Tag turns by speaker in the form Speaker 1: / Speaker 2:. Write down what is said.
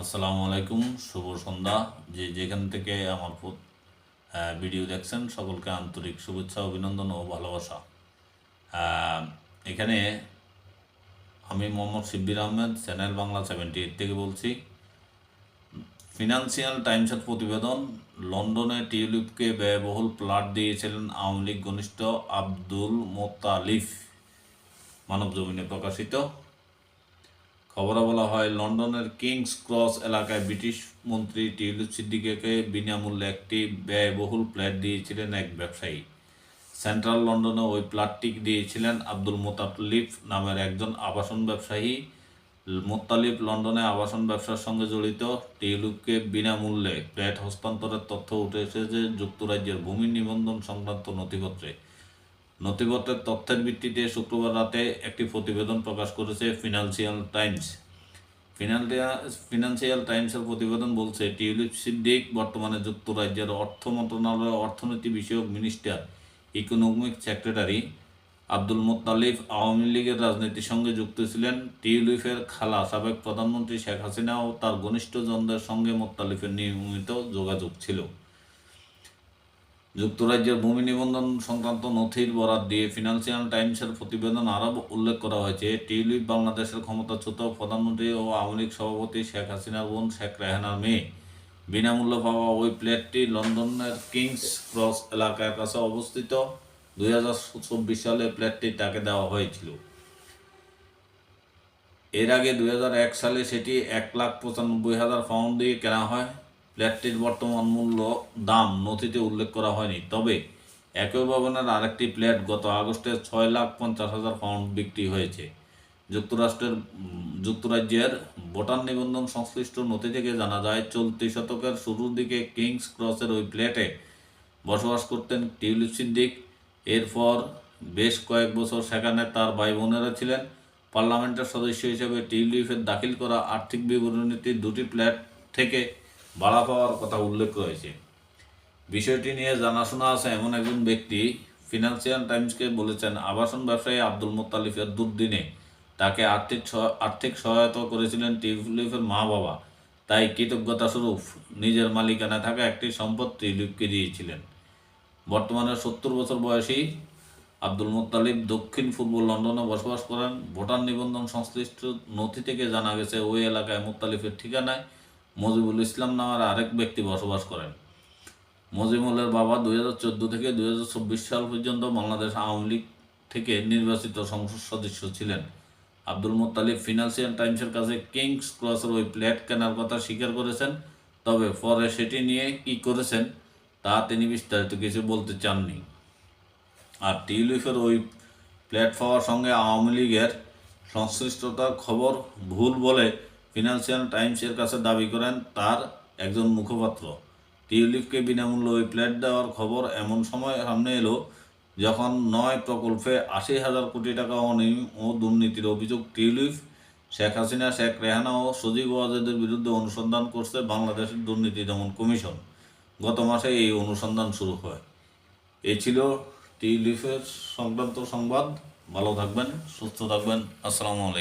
Speaker 1: আসসালামু আলাইকুম, শুভ সন্ধ্যা। যে যেখান থেকে আমার ভিডিও দেখছেন, সকলকে আন্তরিক শুভেচ্ছা, অভিনন্দন ও ভালোবাসা। এখানে আমি Mohammad Shibbir Ahmed, channel Bangla seventy eight থেকে বলছি। ফিনান্সিয়াল টাইমসের প্রতিবেদন, লন্ডনে টিউলিপকে ব্যয়বহুল প্লাট দিয়েছিলেন আওয়ামী লীগ ঘনিষ্ঠ আব্দুল মোতালিফ মানব জমিনে প্রকাশিত। খবরে বলা হয়, লন্ডনের কিংস ক্রস এলাকায় ব্রিটিশ মন্ত্রী টিউলিপ সিদ্দিকে বিনামূল্যে একটি ব্যয়বহুল ফ্ল্যাট দিয়েছিলেন এক ব্যবসায়ী। সেন্ট্রাল লন্ডনে ওই প্লাটটি দিয়েছিলেন আব্দুল মোতালিফ নামের একজন আবাসন ব্যবসায়ী। মোত্তালিফ লন্ডনে আবাসন ব্যবসার সঙ্গে জড়িত। টিউলিপকে বিনামূল্যে ফ্ল্যাট হস্তান্তরের তথ্য উঠে এসেছে যুক্তরাজ্যের ভূমি নিবন্ধন সংক্রান্ত নথিপত্রে। নথিপত্রের তথ্যের ভিত্তিতে শুক্রবার রাতে একটি প্রতিবেদন প্রকাশ করেছে ফিনান্সিয়াল টাইমস। ফিনান্সিয়াল টাইমসের প্রতিবেদন বলছে, টিউলিপ সিদ্দিক বর্তমানে যুক্তরাজ্যের অর্থ মন্ত্রণালয়ের অর্থনীতি বিষয়ক minister, economic secretary Abdul Mottalib Awami লীগের রাজনীতির সঙ্গে যুক্ত ছিলেন। টিউলিফের খালা সাবেক প্রধানমন্ত্রী শেখ হাসিনা ও তার ঘনিষ্ঠজনদের সঙ্গে মোত্তালিফের নিয়মিত যোগাযোগ ছিল। যুক্তরাজ্যের ভূমি নিবন্ধন সংক্রান্ত নথির বরাত দিয়ে ফিনান্সিয়াল টাইমসের প্রতিবেদন আরও উল্লেখ করা হয়েছে। টিউলিপ বাংলাদেশের ক্ষমতাচ্যুত প্রধানমন্ত্রী ও আওয়ামী লীগ সভাপতি শেখ হাসিনার বোন শেখ রেহানার মেয়ে। বিনামূল্যে পাওয়া ওই প্লেটটি লন্ডনের কিংস ক্রস এলাকার কাছে অবস্থিত। দুই হাজার চব্বিশ সালে প্লেটটি তাকে দেওয়া হয়েছিল। এর আগে দুই হাজার এক সালে সেটি এক লাখ পঁচানব্বই হাজার পাউন্ড দিয়ে কেনা হয়। ফ্ল্যাটটির বর্তমান মূল্য, দাম নথিতে উল্লেখ করা হয়নি। তবে একই ভবনের আরেকটি ফ্ল্যাট গত আগস্টে ছয় লাখ পঞ্চাশ হাজার পাউন্ড বিক্রি হয়েছে। যুক্তরাষ্ট্রের যুক্তরাজ্যের ভোটার নিবন্ধন সংশ্লিষ্ট নথি থেকে জানা যায়, চলতি শতকের শুরুর দিকে কিংস ক্রসের ওই ফ্ল্যাটে বসবাস করতেন টিউলিপ সিদ্দিক এরপর বেশ কয়েক বছর সেখানে তার ভাই বোনেরা ছিলেন। পার্লামেন্টের সদস্য হিসেবে টিউলিপের দাখিল করা আর্থিক বিবরণীতে দুটি ফ্ল্যাট থেকে ভাড়া পাওয়ার কথা উল্লেখ রয়েছে বিষয়টি নিয়ে জানাশোনা আছে এমন একজন ব্যক্তি, ফিনান্সিয়াল টাইমসকে বলেছেন, আবাসন ব্যবসায়ী আব্দুল মোত্তালিফের দুর্দিনে তাকে আর্থিক আর্থিক সহায়তা করেছিলেন টিউলিপের মা বাবা। তাই কৃতজ্ঞতা স্বরূপ নিজের মালিকানায় থাকা একটি সম্পদ টিউলিপকে দিয়েছিলেন। বর্তমানে সত্তর বছর বয়সী আব্দুল মোত্তালিব দক্ষিণ পূর্ব লন্ডনে বসবাস করেন। ভোটার নিবন্ধন সংশ্লিষ্ট নথি থেকে জানা গেছে, ওই এলাকায় মোত্তালিফের ঠিকানায় মজিবুল ইসলাম নামের আরেক ব্যক্তি বসবাস করেন। মজিমুলের বাবা দু হাজার চোদ্দ থেকে দু হাজার চব্বিশ সাল পর্যন্ত বাংলাদেশ আওয়ামী লীগ থেকে নির্বাচিত সংসদ সদস্য ছিলেন। আব্দুল মোত্তালিব ফিনান্সিয়াল টাইমসের কাছে কিংস ক্রসের ওই প্লেট কেনার কথা স্বীকার করেছেন, তবে পরে সেটি নিয়ে কি করেছেন তা তিনি বিস্তারিত কিছু বলতে চাননি। আর টিউলিফের ওই প্ল্যাটফর্মের সঙ্গে আওয়ামী লীগের সংশ্লিষ্টতার খবর ভুল বলে ফিনান্সিয়াল টাইমসের কাছে দাবি করেন তার একজন মুখপাত্র। টিউলিপকে বিনামূল্যে ওই প্ল্যাট দেওয়ার খবর এমন সময় সামনে এলো, যখন নয় প্রকল্পে আশি হাজার কোটি টাকা অনিয়ম ও দুর্নীতির অভিযোগ টিউলিপ, শেখ হাসিনা, শেখ রেহানা ও সজীব ওয়াজেদের বিরুদ্ধে অনুসন্ধান করছে বাংলাদেশের দুর্নীতি দমন কমিশন। গত মাসে এই অনুসন্ধান শুরু হয়। এই ছিল টিউলিপের সংক্রান্ত সংবাদ। ভালো থাকবেন, সুস্থ থাকবেন। আসসালামু আলাইকুম।